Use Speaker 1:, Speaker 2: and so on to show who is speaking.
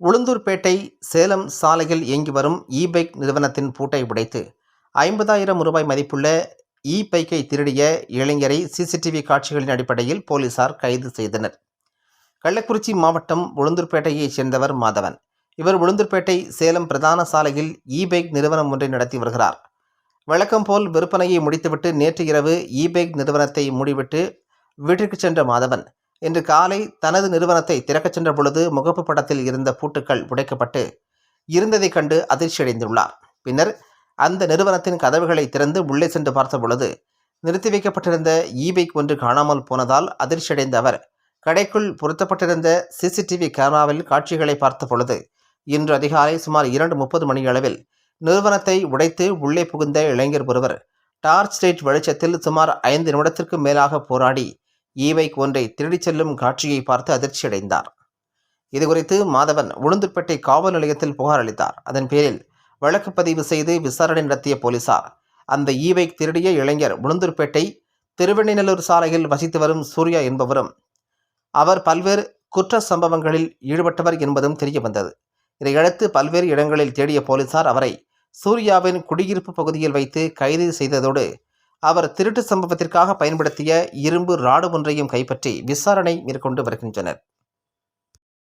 Speaker 1: உளுந்தூர்பேட்டை சேலம் சாலையில் இயங்கி வரும் இ பைக் நிறுவனத்தின் பூட்டை உடைத்து ஐம்பதாயிரம் ரூபாய் மதிப்புள்ள இ பைக்கை திருடிய இளைஞரை சிசிடிவி காட்சிகளின் அடிப்படையில் போலீசார் கைது செய்தனர். கள்ளக்குறிச்சி மாவட்டம் உளுந்தூர்பேட்டையைச் சேர்ந்தவர் மாதவன். இவர் உளுந்தூர்பேட்டை சேலம் பிரதான சாலையில் இ பைக் நிறுவனம் ஒன்றை நடத்தி வருகிறார். வழக்கம் போல் விற்பனையை முடித்துவிட்டு நேற்று இரவு இ பைக் நிறுவனத்தை மூடிவிட்டு வீட்டிற்கு சென்ற மாதவன் இன்று காலை தனது நிறுவனத்தை திறக்கச் சென்ற பொழுது முகப்பு படத்தில் இருந்த பூட்டுக்கள் உடைக்கப்பட்டு இருந்ததைக் கண்டு அதிர்ச்சியடைந்துள்ளார். பின்னர் அந்த நிறுவனத்தின் கதவுகளை திறந்து உள்ளே சென்று பார்த்த பொழுது நிறுத்தி வைக்கப்பட்டிருந்த இ ஒன்று காணாமல் போனதால் அதிர்ச்சியடைந்த அவர் கடைக்குள் பொருத்தப்பட்டிருந்த சிசிடிவி கேமராவில் காட்சிகளை பார்த்த பொழுது இன்று அதிகாலை சுமார் இரண்டு முப்பது மணியளவில் நிறுவனத்தை உடைத்து உள்ளே புகுந்த இளைஞர் ஒருவர் டார்ச் லைட் வெளிச்சத்தில் சுமார் ஐந்து நிமிடத்திற்கு மேலாக போராடி இ ஒன்றை திருடிச் செல்லும் காட்சியை பார்த்து அதிர்ச்சியடைந்தார். இதுகுறித்து மாதவன் உளுந்தூர்பேட்டை காவல் நிலையத்தில் புகார் அளித்தார். அதன் பேரில் வழக்கு பதிவு செய்து விசாரணை நடத்திய போலீசார் அந்த இ திருடிய இளைஞர் உளுந்தூர்பேட்டை திருவெண்ணிநல்லூர் சாலையில் வசித்து வரும் சூர்யா என்பவரும் அவர் பல்வேறு குற்ற சம்பவங்களில் ஈடுபட்டவர் என்பதும் தெரிய வந்தது. இதையடுத்து பல்வேறு இடங்களில் தேடிய போலீசார் அவரை சூர்யாவின் குடியிருப்பு பகுதியில் வைத்து கைது செய்ததோடு அவர் திருட்டு சம்பவத்திற்காக பயன்படுத்திய இரும்பு ராடு ஒன்றையும் கைப்பற்றி விசாரணை மேற்கொண்டு வருகின்றனர்.